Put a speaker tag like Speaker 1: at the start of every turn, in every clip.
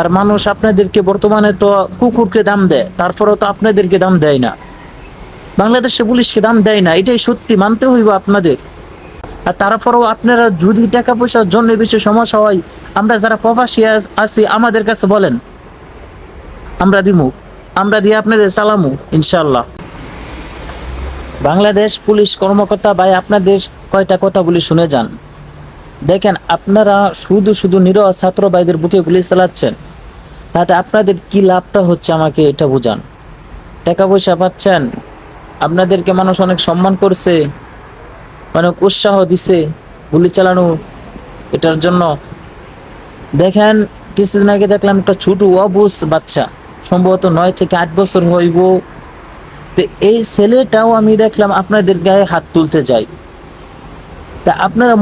Speaker 1: আর মানুষ আপনাদেরকে বর্তমানে তো কুকুরকে দাম দেয়, তারপরেও তো আপনাদেরকে দাম দেয় না। বাংলাদেশে পুলিশকে দাম দেয় না, এটাই সত্যি, মানতে হইব আপনাদের। আর তারপরেও আপনারা যদি টাকা পয়সার জন্য বেশি সমস্যা হয়, আমরা যারা প্রবাসী আছি, আমাদের কাছে বলেন। আমরা দিমু, আমরা দিয়ে আপনাদের চালামু ইনশাল্লাহ বাংলাদেশ পুলিশ কর্মকর্তা ভাই, আপনাদের কয়টা কথা বলি শুনে যান। দেখেন আপনারা শুধু শুধু নিরহ ছাত্র ভাইদের বুকে গুলি চালাচ্ছেন, তাতে আপনাদের কি লাভটা হচ্ছে আমাকে এটা বোঝান। টাকা পয়সা পাচ্ছেন, আপনাদেরকে মানুষ অনেক সম্মান করছে, অনেক উৎসাহ দিছে গুলি চালানো এটার জন্য। দেখেন, কিছুদিন আগে দেখলাম একটা ছোট অবুজ বাচ্চা, সম্ভবত নয় থেকে আট বছর হইব। তো এই ছেলেটাও আমি দেখলাম আপনাদের গায়ে হাত তুলতে যাই তা আপনারা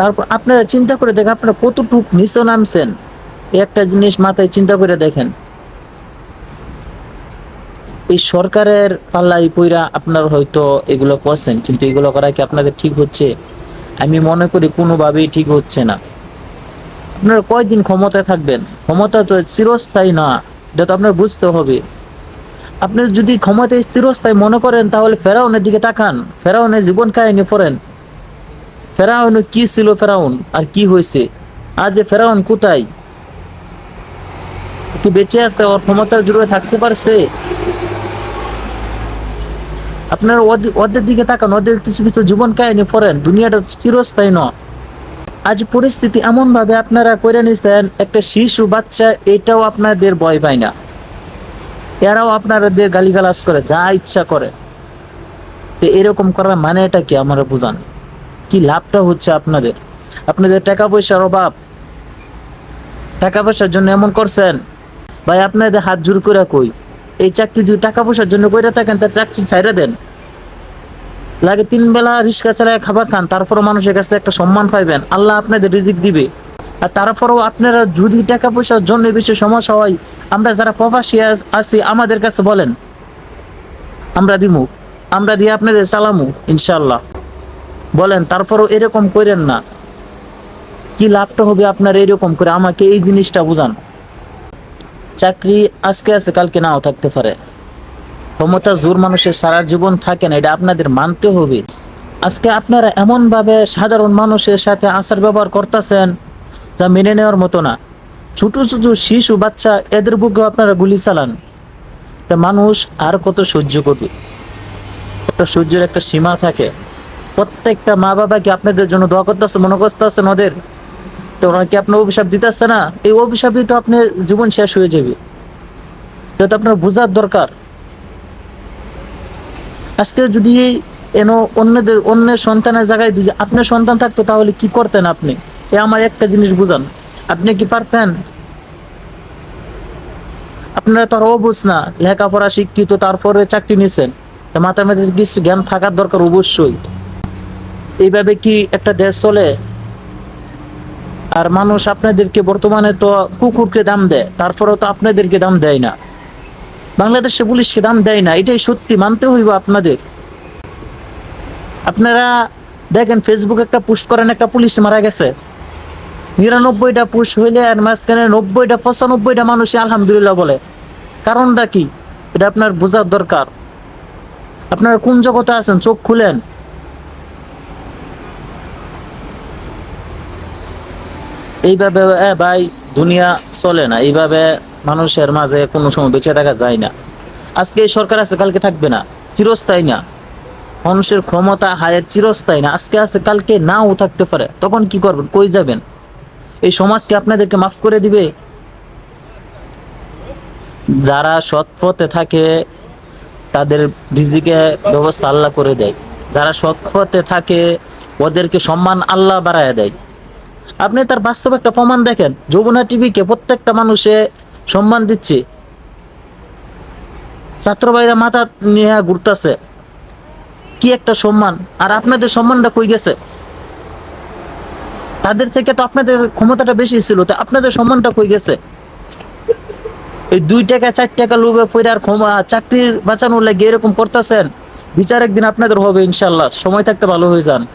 Speaker 1: তারপর আপনারা চিন্তা করে দেখেন, আপনারা কতটুক নিচে নামছেন একটা জিনিস মাথায় চিন্তা করে দেখেন। এই সরকারের পাল্লাই পইরা আপনার হয়তো এগুলো করছেন, কিন্তু এগুলো করা কি আপনাদের ঠিক হচ্ছে? আমি মনে করি কোনোভাবেই ঠিক হচ্ছে না। আপনারা কয়দিন ক্ষমতায় থাকবেন? ক্ষমতা তো চিরস্থায়ী না, এটা তো আপনার বুঝতে হবে। আপনি যদি ক্ষমতায় চিরস্থায়ী মনে করেন, তাহলে ফেরাউনের দিকে তাকান। ফেরাউনের জীবন কাহিনী পড়েন। ফেরাউন কি ছিল ফেরাউন? আর কি হয়েছে? আজ ফেরাউন কোথায়? কি বেঁচে আছে? ওর ক্ষমতার জুড়ে থাকতে পারছে? আপনার ওদের- দিকে তাকান। ওদের কিছু কিছু জীবন কাহিনী পড়েন। দুনিয়াটা চিরস্থায়ী ন আজ পরিস্থিতি এমন ভাবে আপনারা করে নিছেন, একটা শিশু বাচ্চা, এটাও আপনাদের ভয় পায় না। এরাও আপনাদের গালিগালাজ করে, যা ইচ্ছা করে। এরকম করার মানে এটা কি? আমরা বুঝান। কি লাভটা হচ্ছে আপনাদের? আপনাদের টাকা পয়সার অভাব। টাকা পয়সার জন্য এমন করছেন? ভাই, আপনাদের হাত জোর করে কই? এই চাকরি যদি টাকা পয়সার জন্য কইরা থাকেন তার চাকরি ছাইরা দেন। লাগে তিন বেলা রিক্সা চালায় খাবার খান, তারপরও মানুষের কাছে একটা সম্মান পাইবেন। আল্লাহ আপনাদের রিজিক দিবে। আর তারপরেও আপনারা যদি টাকা পয়সার জন্য বেশি সমস্যা হয়, আমরা যারা প্রবাসী আছি, আমাদের কাছে বলেন। আমরা দিমু। আমরা দিয়ে আপনাদের চালামু ইনশাল্লাহ বলেন, তারপরও এরকম করেন না। কি লাভটা হবে আপনার এরকম করে? আমাকে এই জিনিসটা বুঝান। চাকরি আজকে আছে, কালকে নাও থাকতে পারে। ক্ষমতা জোর মানুষের সারা জীবন থাকে না, এটা আপনাদের মানতে হবে। আজকে আপনারা এমন ভাবে সাধারণ মানুষের সাথে আচার ব্যবহার করতেছেন যা মেনে নেওয়ার মতো না। ছোট ছোট শিশু, বাচ্চা, এদের বুকে আপনারা গুলি চালান। তা মানুষ আর কত সহ্য করবে? একটা সহ্যের একটা সীমা থাকে। প্রত্যেকটা মা বাবা কি আপনাদের জন্য দোয়া করতেছে, মনে করতেছেন ওদের। তো ওরা কি আপনার অভিশাপ দিতেছে না? এই অভিশাপ দিতে আপনার জীবন শেষ হয়ে যাবে। এটা তো আপনার বোঝার দরকার। আজকে যদি এন অন্যদের অন্যের সন্তানের জায়গায় যদি আপনার সন্তান থাকতো, তাহলে কি করতেন আপনি? এ আমার একটা জিনিস বুঝান। আপনি কি পারতেন? আপনারা তো আর অবুঝ না, লেখাপড়া শিক্ষিত, তারপরে চাকরি নিছেন। মাথার মধ্যে কিছু জ্ঞান থাকার দরকার অবশ্যই। এইভাবে কি একটা দেশ চলে? আর মানুষ আপনাদেরকে বর্তমানে তো কুকুরকে দাম দেয়, তারপরেও তো আপনাদেরকে দাম দেয় না। বাংলাদেশে পুলিশকে দাম দেয় না, এটাই সত্যি, মানতে হইব আপনাদের। আপনারা দেখেন ফেসবুকে একটা পোস্ট করেন, একটা পুলিশ মারা গেছে। নিরানব্বইটা পুষ হইলে আর মাঝখানে নব্বইটা, পঁচানব্বইটা মানুষই আলহামদুলিল্লাহ বলে। কারণটা কি? এটা আপনার বোঝার দরকার। আপনারা কোন জগতে আছেন? চোখ খুলেন। এইভাবে ভাই, দুনিয়া চলে না। এইভাবে মানুষের মাঝে কোনো সময় বেঁচে থাকা যায় না। আজকে এই সরকার আছে, কালকে থাকবে না। চিরস্থায়ী না। মানুষের ক্ষমতা হায়ের চিরস্থায়ী না। আজকে আছে, কালকে নাও থাকতে পারে। তখন কি করবেন? কই যাবেন? এই সমাজকে আপনাদেরকে মাফ করে দিবে? যারা সৎ পথে থাকে, তাদের রিজিকে ব্যবস্থা আল্লাহ করে দেয়। যারা সৎ পথে থাকে, ওদেরকে সম্মান আল্লাহ বাড়ায় দেয়। আপনি তার বাস্তব একটা প্রমাণ দেখেন। যমুনা টিভিকে প্রত্যেকটা মানুষে সম্মান দিচ্ছে। ছাত্র ভাইরা মাথা নিয়ে ঘুরতেছে। কি একটা সম্মান? আর আপনাদের সম্মানটা কই গেছে? তাদের থেকে তো আপনাদের ক্ষমতাটা বেশি ছিল, তো আপনাদের সম্মানটা কই গেছে? এই দুই টাকা, চার টাকা লোভে পড়ে আর ক্ষমা চাকরির বাঁচানোর লাগে এরকম করতেছেন। বিচার একদিন আপনাদের হবে, ইনশাল্লাহ। সময় থাকতে ভালো হয়ে যান।